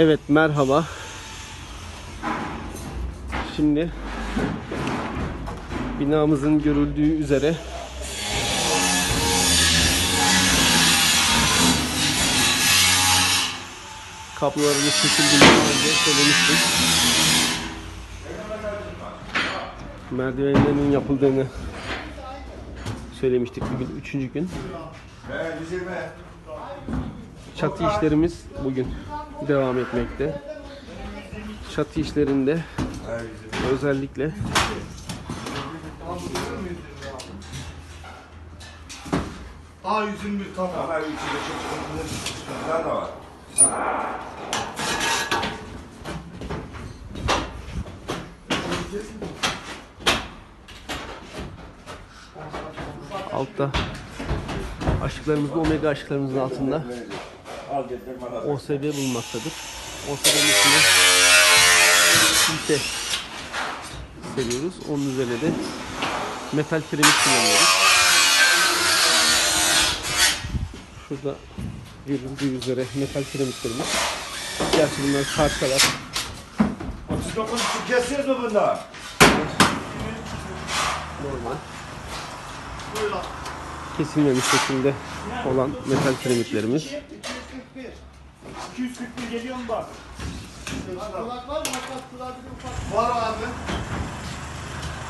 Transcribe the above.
Evet merhaba. Şimdi binamızın görüldüğü üzere kablolarını çekildiğini önce söylemiştik. Merdivenlerinin yapıldığını söylemiştik bugün üçüncü gün. Çatı işlerimiz bugün devam etmekte. Çatı işlerinde özellikle A121 tamam. Ama da var. altta aşıklarımızın omega aşıklarımızın altında. OSB bulunmaktadır. OSB'nin içine silke seriyoruz. Onun üzerine de metal kiremit kullanıyoruz. Şurada görüldüğü üzere metal kiremitlerimiz. Gerçi bunlar parçalar. 39 kesiyor mu bunlar? Normal. Kesilmemiş şekilde olan metal kiremitlerimiz. 241. 241 geliyor mu bak? Kulak var mı? Makas kulağı bir ufak. Var abi.